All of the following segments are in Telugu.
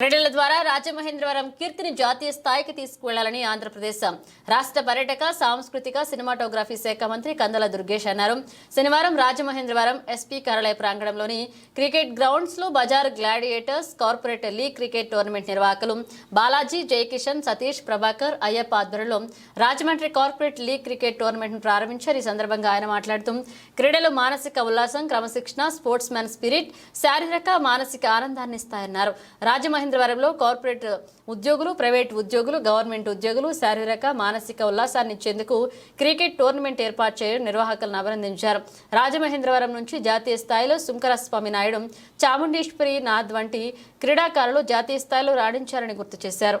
క్రీడల ద్వారా రాజమహేంద్రవరం కీర్తిని జాతీయ స్థాయికి తీసుకువెళ్ళాలని ఆంధ్రప్రదేశ్. రాష్ట్ర పర్యాటక సాంస్కృతిక సినిమాటోగ్రఫీ శాఖ మంత్రి కందల దుర్గేష్ అన్నారు. శనివారం రాజమహేంద్రవరం ఎస్పీ కార్యాలయ ప్రాంగణంలోని క్రికెట్ గ్రౌండ్స్లో bazaar gladiators corporate league cricket tournament నిర్వాహకులు బాలాజీ జయకిషన్ సతీష్ ప్రభాకర్ అయ్యప్ప ఆధ్వర్యంలో రాజమండ్రి కార్పొరేట్ లీగ్ క్రికెట్ టోర్నమెంట్ను ప్రారంభించారు. ఈ సందర్భంగా ఆయన మాట్లాడుతూ క్రీడలు మానసిక ఉల్లాసం క్రమశిక్షణ స్పోర్ట్స్ మ్యాన్ స్పిరిట్ శారీరక మానసిక ఆనందాన్ని ఇస్తాయన్నారు. రాజమహేంద్రవరంలో కార్పొరేట్ ఉద్యోగులు ప్రైవేట్ ఉద్యోగులు గవర్నమెంట్ ఉద్యోగులు శారీరక మానసిక ఉల్లాసాన్ని ఇచ్చేందుకు క్రికెట్ టోర్నమెంట్ ఏర్పాటు చేయడం నిర్వాహకులను అభినందించారు. రాజమహేంద్రవరం నుంచి జాతీయ స్థాయిలో సుంకరస్వామి నాయుడు చాముండేశ్వరి నాథ్ వంటి క్రీడాకారులు జాతీయ స్థాయిలో రాణించారని గుర్తు చేశారు.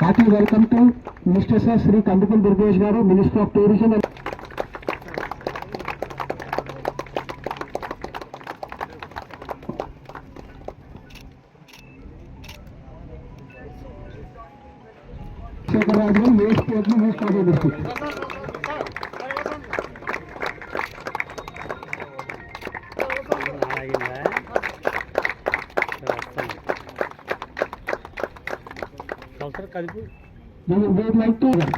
Hearty welcome to minister sir Shri Kandukal Durgesh గారు minister of tourism and Shekhar Raju గారు ఏ స్టేట్ నుంచి స్టార్ట్ డిస్ట్రిక్ట్ సంవత్సరం కలిపి వుడ్ లైక్ టు మొదటి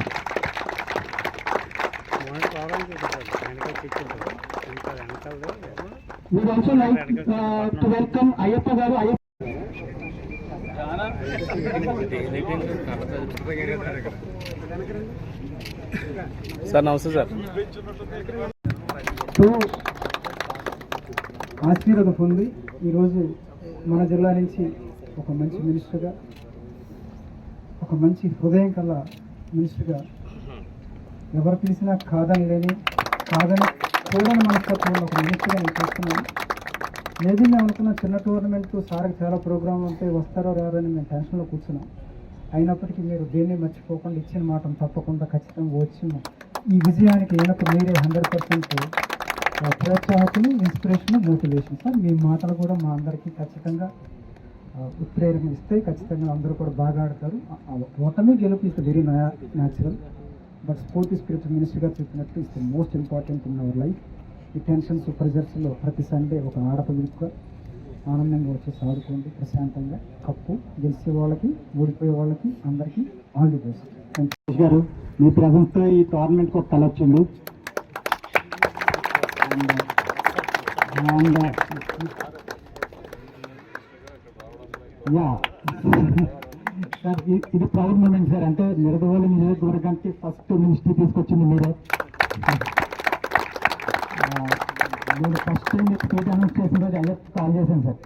రావడానికి ఉంటుంది వెనకాల తెచ్చుంటుంది వెనకాల వెనకాల would also like to welcome Ayyappa గారు అయ్యప్ప సార్ నమస్తే సార్. టు ఆశీర్వాదం పొంది ఈరోజు మన జిల్లా నుంచి ఒక మంచి మినిస్టర్గా ఒక మంచి హృదయం కల మినిస్టర్గా ఎవరు పిలిచినా కాదని లేని కాదని చూడని మనస్తత్వంలో ఒక మినిస్టర్గా నేను చూస్తున్నాను. మేబీ మేము అనుకున్న చిన్న టోర్నమెంట్ సార్కి చాలా ప్రోగ్రాంలు ఉంటాయి వస్తారో రారని మేము టెన్షన్లో కూర్చున్నాం. అయినప్పటికీ మీరు దేన్ని మర్చిపోకుండా ఇచ్చిన మాట తప్పకుండా ఖచ్చితంగా వచ్చిన ఈ విజయానికి వెనక మీరే హండ్రెడ్ పర్సెంట్ ప్రోత్సాహకులు ఇన్స్పిరేషన్ మోటివేషన్. సార్ మీ మాటలు కూడా మా అందరికీ ఖచ్చితంగా ఉత్ప్రేరణ ఇస్తాయి ఖచ్చితంగా అందరూ కూడా బాగా ఆడతారు. ఓటమి గెలుపు is very natural but sport spirit minister గారు చెప్పినట్టు is the most important in our life ఈ టెన్షన్స్ ప్రెజర్స్లో ప్రతి సండే ఒక ఆడపిల్లగా ఆనందంగా వచ్చేసి ఆడుకోండి ప్రశాంతంగా. కప్పు గెలిచే వాళ్ళకి ఓడిపోయే వాళ్ళకి అందరికీ ఆల్ ది బెస్ట్ గారు మీ ప్రజెంట్తో ఈ టోర్నమెంట్కి ఒక కళ వచ్చింది. And yeah. సార్ ఇది ప్రౌడ్ మూమెంట్ సార్. అంటే నిరదవోలు నియోజకవర్గానికి ఫస్ట్ మినిస్ట్రీ తీసుకొచ్చింది మీరే. నేను ఫస్ట్ టైం స్టేట్ అనౌన్స్ చేసిన రోజు అయ్యప్ప కాల్ చేశాను సార్.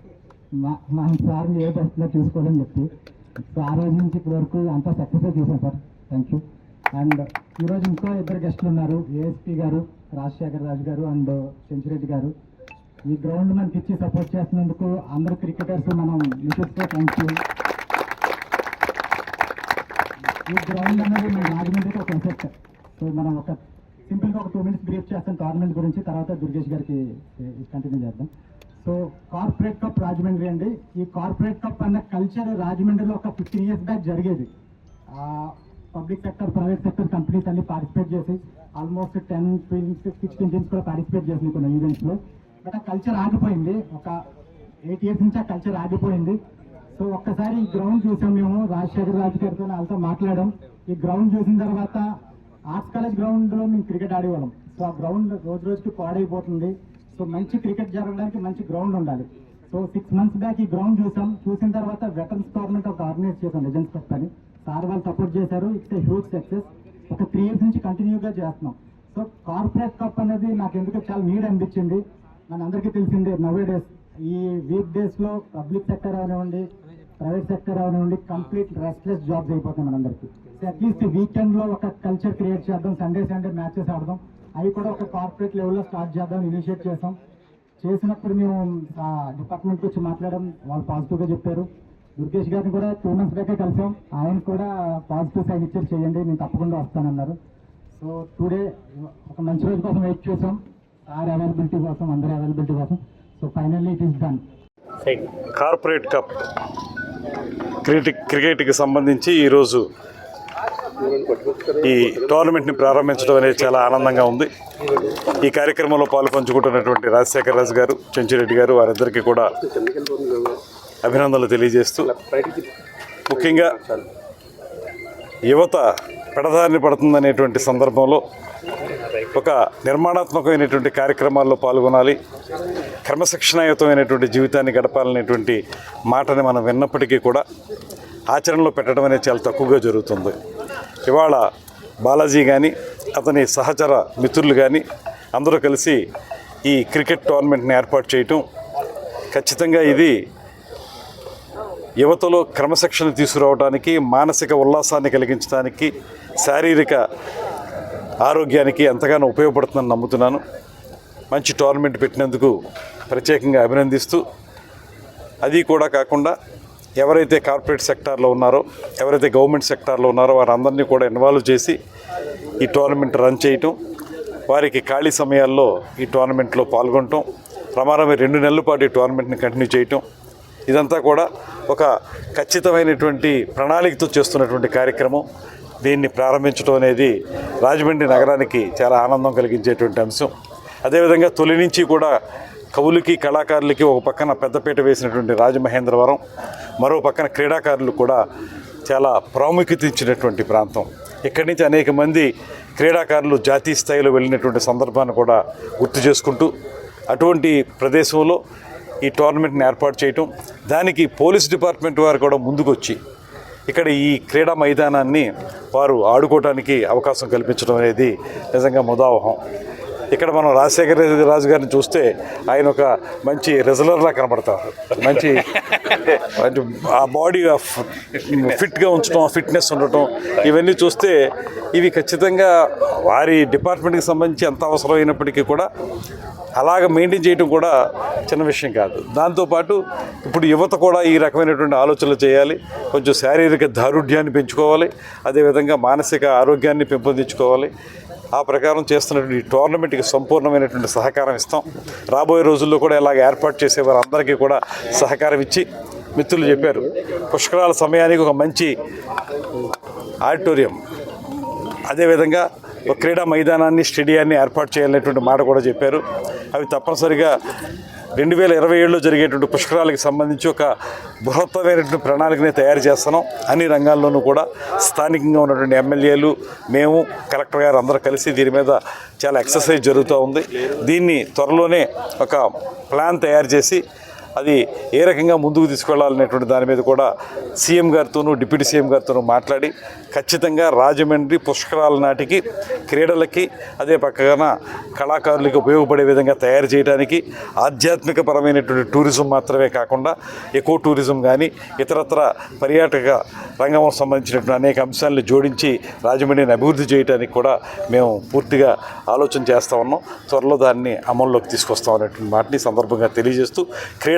మా మా సార్ ఏ బస్సులో చూసుకోవాలని చెప్పి. సో ఆ రోజు నుంచి ఇప్పటి వరకు అంతా సక్సెస్ చూసాం సార్. థ్యాంక్ యూ అండ్ ఈరోజు ఇంకో ఇద్దరు గెస్టులు ఉన్నారు ఏఎస్పీ గారు రాజశేఖర్ రాజు గారు అండ్ సెంచురెడ్డి గారు. ఈ గ్రౌండ్ మనకి ఇచ్చి సపోర్ట్ చేస్తున్నందుకు అందరు క్రికెటర్స్ మనం విషిస్తే థ్యాంక్ యూ ఈ గ్రౌండ్ అనేది మన రాజమండ్రికి ఒక ఎఫెక్ట్ సో మనం ఒక సింపుల్గా ఒక టూ మినిట్స్ బ్రీఫ్ చేస్తాం టోర్నమెంట్ గురించి తర్వాత దుర్గేష్ గారికి కంటిన్యూ చేద్దాం. సో కార్పొరేట్ కప్ రాజమండ్రి అండి. ఈ కార్పొరేట్ కప్ అన్న కల్చర్ రాజమండ్రిలో ఒక ఫిఫ్టీన్ ఇయర్స్ బ్యాక్ జరిగేది. Public sector private sector companies అన్ని పార్టిసిపేట్ చేసి almost ten teams sixteen teams కూడా పార్టిసిపేట్ చేసినాయి కొన్ని ఈవెంట్స్లో బట్ కల్చర్ ఆగిపోయింది. ఒక ఎయిట్ ఇయర్స్ నుంచి ఆ కల్చర్ ఆగిపోయింది. సో ఒక్కసారి ఈ గ్రౌండ్ చూసాం మేము. రాజశేఖర్ రాజు గారితో వాళ్ళతో మాట్లాడాం. ఈ గ్రౌండ్ చూసిన తర్వాత ఆర్ట్స్ కాలేజ్ గ్రౌండ్లో మేము క్రికెట్ ఆడేవాళ్ళం. సో ఆ గ్రౌండ్ రోజు రోజుకి పాడైపోతుంది. సో మంచి క్రికెట్ జరగడానికి మంచి గ్రౌండ్ ఉండాలి. సో సిక్స్ మంత్స్ బ్యాక్ ఈ గ్రౌండ్ చూసాం. చూసిన తర్వాత వెటరన్స్ టోర్నమెంట్ ఒక ఆర్గనైజ్ చేసాం లెజెండ్స్ కప్ అని. సార్ వాళ్ళు సపోర్ట్ చేశారు. ఇట్స్ హ్యూజ్ సక్సెస్ ఒక త్రీ ఇయర్స్ నుంచి కంటిన్యూగా చేస్తున్నాం. సో కార్పొరేట్ కప్ అనేది నాకు ఎందుకు చాలా నీడ్ అనిపించింది. మనందరికీ తెలిసిందే నవే డేస్ ఈ వీక్ డేస్లో పబ్లిక్ సెక్టర్ అవనివ్వండి ప్రైవేట్ సెక్టర్ అవనివ్వండి కంప్లీట్ రెస్ట్లెస్ జాబ్స్ అయిపోతాయి మనందరికీ. సో అట్లీస్ట్ వీకెండ్లో ఒక కల్చర్ క్రియేట్ చేద్దాం సండే సండే మ్యాచెస్ ఆడదాం. అవి కూడా ఒక కార్పొరేట్ లెవెల్లో స్టార్ట్ చేద్దాం ఇనిషియేట్ చేసాం చేసినప్పుడు మేము డిపార్ట్మెంట్కి వచ్చి మాట్లాడడం వాళ్ళు పాజిటివ్గా చెప్పారు. దుర్గేష్ గారిని కూడా టూ మంత్స్ బ్యాకే కలిసాం. ఆయన కూడా పాజిటివ్ సైన్ ఇచ్చారు చేయండి నేను తప్పకుండా వస్తానన్నారు. సో టుడే ఒక మంచి రోజు కోసం వెయిట్ చేసాం. సార్ అవైలబిలిటీ కోసం అందరి అవైలబిలిటీ కోసం. So finally it is done corporate cup cricket క్రికెట్కి సంబంధించి ఈరోజు ఈ టోర్నమెంట్ని ప్రారంభించడం అనేది చాలా ఆనందంగా ఉంది. ఈ కార్యక్రమంలో పాల్పంచుకుంటున్నటువంటి రాజశేఖర రాజు గారు చెంచిరెడ్డి గారు వారిద్దరికీ కూడా అభినందనలు తెలియజేస్తూ ముఖ్యంగా యువత పెడదారిని పడుతుందనేటువంటి సందర్భంలో ఒక నిర్మాణాత్మకమైనటువంటి కార్యక్రమాల్లో పాల్గొనాలి క్రమశిక్షణాయుతమైనటువంటి జీవితాన్ని గడపాలనేటువంటి మాటని మనం విన్నప్పటికీ కూడా ఆచరణలో పెట్టడం అనేది చాలా తక్కువగా జరుగుతుంది. ఇవాళ బాలాజీ కానీ అతని సహచర మిత్రులు కానీ అందరూ కలిసి ఈ క్రికెట్ టోర్నమెంట్ని ఏర్పాటు చేయటం ఖచ్చితంగా ఇది యువతలో క్రమశిక్షణ తీసుకురావడానికి మానసిక ఉల్లాసాన్ని కలిగించడానికి శారీరక ఆరోగ్యానికి ఎంతగానో ఉపయోగపడుతుందని నమ్ముతున్నాను. మంచి టోర్నమెంట్ పెట్టినందుకు ప్రత్యేకంగా అభినందిస్తూ అది కూడా కాకుండా ఎవరైతే కార్పొరేట్ సెక్టార్లో ఉన్నారో ఎవరైతే గవర్నమెంట్ సెక్టార్లో ఉన్నారో వారందరినీ కూడా ఇన్వాల్వ్ చేసి ఈ టోర్నమెంట్ రన్ చేయటం వారికి ఖాళీ సమయాల్లో ఈ టోర్నమెంట్లో పాల్గొనటం ప్రమాణమే రెండు నెలల పాటు ఈ టోర్నమెంట్ని కంటిన్యూ చేయటం ఇదంతా కూడా ఒక ఖచ్చితమైనటువంటి ప్రణాళికతో చేస్తున్నటువంటి కార్యక్రమం. దీన్ని ప్రారంభించడం అనేది రాజమండ్రి నగరానికి చాలా ఆనందం కలిగించేటువంటి అంశం. అదేవిధంగా తొలి నుంచి కూడా కవులకి కళాకారులకి ఒక పక్కన పెద్దపీట వేసినటువంటి రాజమహేంద్రవరం మరో పక్కన క్రీడాకారులు కూడా చాలా ప్రాముఖ్యత ఇచ్చినటువంటి ప్రాంతం. ఇక్కడి నుంచి అనేక మంది క్రీడాకారులు జాతీయ స్థాయిలో వెళ్ళినటువంటి సందర్భాన్ని కూడా గుర్తు చేసుకుంటూ అటువంటి ప్రదేశంలో ఈ టోర్నమెంట్ని ఏర్పాటు చేయటం దానికి పోలీస్ డిపార్ట్మెంట్ వారు కూడా ముందుకొచ్చి ఇక్కడ ఈ క్రీడా మైదానాన్ని వారు ఆడుకోవడానికి అవకాశం కల్పించడం అనేది నిజంగా ముదావహం. ఇక్కడ మనం రాజశేఖర రాజు గారిని చూస్తే ఆయన ఒక మంచి రెజలర్లా కనబడతారు. మంచి మంచి ఆ బాడీ ఫిట్గా ఉంచడం ఫిట్నెస్ ఉండటం ఇవన్నీ చూస్తే ఇవి ఖచ్చితంగా వారి డిపార్ట్మెంట్కి సంబంధించి ఎంత అవసరమైనప్పటికీ కూడా అలాగ మెయింటైన్ చేయడం కూడా చిన్న విషయం కాదు. దాంతోపాటు ఇప్పుడు యువత కూడా ఈ రకమైనటువంటి ఆలోచనలు చేయాలి. కొంచెం శారీరక దారుఢ్యాన్ని పెంచుకోవాలి. అదేవిధంగా మానసిక ఆరోగ్యాన్ని పెంపొందించుకోవాలి. ఆ ప్రకారం చేస్తున్నటువంటి ఈ టోర్నమెంట్కి సంపూర్ణమైనటువంటి సహకారం ఇస్తాం. రాబోయే రోజుల్లో కూడా ఇలాగ ఏర్పాటు చేసే వారందరికీ కూడా సహకారం ఇచ్చి మిత్రులు చెప్పారు. పుష్కరాల సమయానికి ఒక మంచి ఆడిటోరియం. అదేవిధంగా ఒక క్రీడా మైదానాన్ని స్టేడియాన్ని ఏర్పాటు చేయాలనేటువంటి మాట కూడా చెప్పారు. అవి తప్పనిసరిగా రెండు వేల ఇరవై ఏడులో జరిగేటువంటి పుష్కరాలకు సంబంధించి ఒక బృహత్తమైనటువంటి ప్రణాళికని తయారు చేస్తున్నాం. అన్ని రంగాల్లోనూ కూడా స్థానికంగా ఉన్నటువంటి ఎమ్మెల్యేలు మేము కలెక్టర్ గారు అందరూ కలిసి దీని మీద చాలా ఎక్సర్సైజ్ జరుగుతూ ఉంది. దీన్ని త్వరలోనే ఒక ప్లాన్ తయారు చేసి అది ఏ రకంగా ముందుకు తీసుకెళ్ళాలనేటువంటి దాని మీద కూడా సీఎం గారితోనూ డిప్యూటీ సీఎం గారితోనూ మాట్లాడి ఖచ్చితంగా రాజమండ్రి పుష్కరాల నాటికి క్రీడలకి అదే పక్కన కళాకారులకి ఉపయోగపడే విధంగా తయారు చేయడానికి ఆధ్యాత్మిక పరమైనటువంటి టూరిజం మాత్రమే కాకుండా ఎకో టూరిజం కానీ ఇతరత్ర పర్యాటక రంగం సంబంధించినటువంటి అనేక అంశాలను జోడించి రాజమండ్రిని అభివృద్ధి చేయడానికి కూడా మేము పూర్తిగా ఆలోచన చేస్తూ ఉన్నాం. త్వరలో దాన్ని అమల్లోకి తీసుకొస్తాం అనేటువంటి మాటని సందర్భంగా తెలియజేస్తూ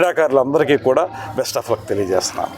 క్రీడాకారులందరికీ కూడా బెస్ట్ ఆఫ్ లక్ తెలియజేస్తున్నాను.